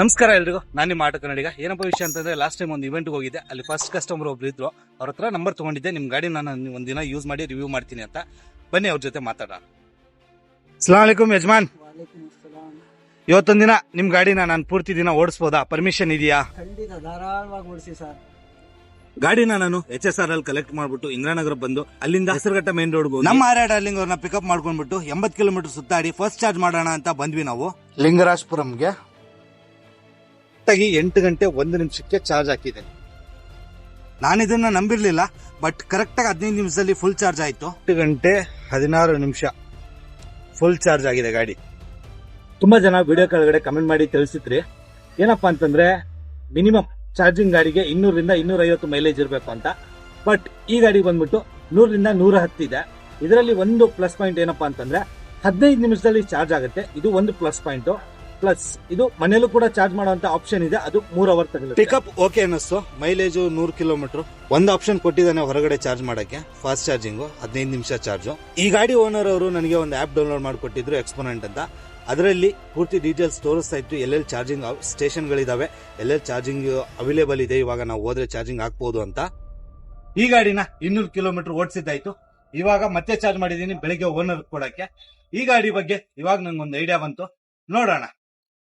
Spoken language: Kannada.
ನಮಸ್ಕಾರ ಎಲ್ರಿಗೂ. ನಾನು ನಿಮ್ಮ ಆಟೋ ಕನ್ನಡಿಗ. ಏನಪ್ಪ ವಿಷಯ ಅಂತಂದ್ರೆ ಲಾಸ್ಟ್ ಟೈಮ್ ಒಂದು ಇವೆಂಟ್ಗೆ ಹೋಗಿದ್ದೆ. ಅಲ್ಲಿ ಫಸ್ಟ್ ಕಸ್ಟಮರ್ ಒಬ್ರು ಇದ್ರು. ಅವ್ರ ಹತ್ರ ನಂಬರ್ ತಗೊಂಡಿದ್ದೆ. ನಿಮ್ಮ ಗಾಡಿ ನಾನು ಒಂದಿನ ಯೂಸ್ ಮಾಡಿ ರಿವ್ಯೂ ಮಾಡ್ತೀನಿ ಅಂತ. ಬನ್ನಿ ಅವ್ರ ಜೊತೆ ಮಾತಾಡ ಸಲಾಮಲೈಕುಮ್ ಯಜಮಾನ್. ಇವತ್ತೊಂದು ದಿನ ಇವತ್ತೊಂದಿನ ನಿಮ್ ಗಾಡಿನ ನಾನು ಪೂರ್ತಿ ದಿನ ಓಡಿಸ್ಬೋದಾ? ಪರ್ಮಿಷನ್ ಇದೆಯಾ? ಖಂಡಿತ ಧಾರಾಳವಾಗಿ ಓಡಿಸಿ ಸರ್. ಗಾಡಿನ ನಾನು ಎಚ್ ಎಸ್ ಆರ್ ಅಲ್ಲಿ ಕಲೆಕ್ಟ್ ಮಾಡ್ಬಿಟ್ಟು ಇಂದ್ರಾನಗರ ಬಂದು ಅಲ್ಲಿಂದ ಹೆಸರುಘಟ್ಟ ಮೇನ್ ರೋಡ್ ನಮ್ಮ ಆರಾಡ ಡಾರ್ಲಿಂಗ್ ಅವ್ರನ್ನ ಪಿಕಪ್ ಮಾಡ್ಕೊಂಡ್ಬಿಟ್ಟು ಎಂಬತ್ ಕಿಲೋಮೀಟರ್ ಸುತ್ತಾಡಿ ಫಸ್ಟ್ ಚಾರ್ಜ್ ಮಾಡೋಣ ಅಂತ ಬಂದ್ವಿ ನಾವು. ಲಿಂಗರಾಜಪುರಂಗೆ ಕರೆಕ್ಟಾಗಿ ಎಂಟು ಗಂಟೆ ಒಂದು ನಿಮಿಷಕ್ಕೆ ಚಾರ್ಜ್ ಹಾಕಿದೆ ನಾನು ಇದನ್ನ ನಂಬಿರ್ಲಿಲ್ಲ, ಬಟ್ ಕರೆಕ್ಟಾಗಿ ಹದಿನೈದು ನಿಮಿಷದಲ್ಲಿ ಫುಲ್ ಚಾರ್ಜ್ ಆಯಿತು. ಎಂಟು ಗಂಟೆ ಹದಿನಾರು ನಿಮಿಷ ಫುಲ್ ಚಾರ್ಜ್ ಆಗಿದೆ ಗಾಡಿ. ತುಂಬಾ ಜನ ವಿಡಿಯೋ ಕೆಳಗಡೆ ಕಮೆಂಟ್ ಮಾಡಿ ತಿಳಿಸಿದ್ರಿ. ಏನಪ್ಪಾ ಅಂತಂದ್ರೆ ಮಿನಿಮಮ್ ಚಾರ್ಜಿಂಗ್ ಗಾಡಿಗೆ ಇನ್ನೂರಿಂದ ಇನ್ನೂರೈವತ್ತು ಮೈಲೇಜ್ ಇರಬೇಕು ಅಂತ. ಬಟ್ ಈ ಗಾಡಿ ಬಂದ್ಬಿಟ್ಟು ನೂರರಿಂದ ನೂರ ಹತ್ತಿದೆ ಇದರಲ್ಲಿ ಒಂದು ಪ್ಲಸ್ ಪಾಯಿಂಟ್ ಏನಪ್ಪಾ ಅಂತಂದ್ರೆ, ಹದಿನೈದು ನಿಮಿಷದಲ್ಲಿ ಚಾರ್ಜ್ ಆಗುತ್ತೆ. ಇದು ಒಂದು ಪ್ಲಸ್ ಪಾಯಿಂಟ್ ಪ್ಲಸ್ ಇದು ಮನೆಯಲ್ಲೂ ಕೂಡ ಚಾರ್ಜ್ ಮಾಡುವಂತ ಆಪ್ಷನ್ ಇದೆ. ಅದು ಮೂರ್ ಅವರ್ ತಗೊಳ್ಳುತ್ತೆ ಪಿಕಪ್ ಓಕೆ ಅನ್ನಿಸ್ತು. ಮೈಲೇಜ್ ನೂರು ಕಿಲೋಮೀಟರ್. ಒಂದು ಆಪ್ಷನ್ ಕೊಟ್ಟಿದ್ದಾನೆ ಹೊರಗಡೆ ಚಾರ್ಜ್ ಮಾಡಕ್ಕೆ. ಫಾಸ್ಟ್ ಚಾರ್ಜಿಂಗು ಹದಿನೈದು ನಿಮಿಷ ಚಾರ್ಜು ಈ ಗಾಡಿ ಓನರ್ ಅವರು ನನಗೆ ಒಂದು ಆಪ್ ಡೌನ್ಲೋಡ್ ಮಾಡಿಕೊಟ್ಟಿದ್ರು ಎಕ್ಸ್ಪೋನೆಂಟ್ ಅಂತ. ಅದರಲ್ಲಿ ಪೂರ್ತಿ ಡೀಟೇಲ್ಸ್ ತೋರಿಸ್ತಾ ಇತ್ತು. ಎಲ್ಲೆಲ್ಲಿ ಚಾರ್ಜಿಂಗ್ ಸ್ಟೇಷನ್ಗಳಿದಾವೆ ಎಲ್ಲೆಲ್ಲಿ ಚಾರ್ಜಿಂಗ್ ಅವೈಲೇಬಲ್ ಇದೆ, ಇವಾಗ ನಾವು ಹೋದ್ರೆ ಚಾರ್ಜಿಂಗ್ ಹಾಕ್ಬೋದು ಅಂತ. ಈ ಗಾಡಿನ ಇನ್ನೂರು ಕಿಲೋಮೀಟರ್ ಓಡಿಸಿದ್ದಾಯ್ತು. ಇವಾಗ ಮತ್ತೆ ಚಾರ್ಜ್ ಮಾಡಿದೀನಿ ಬೆಳಿಗ್ಗೆ ಓನರ್ ಕೊಡಕ್ಕೆ. ಈ ಗಾಡಿ ಬಗ್ಗೆ ಇವಾಗ ನಂಗೊಂದು ಐಡಿಯಾ ಬಂತು. ನೋಡೋಣ.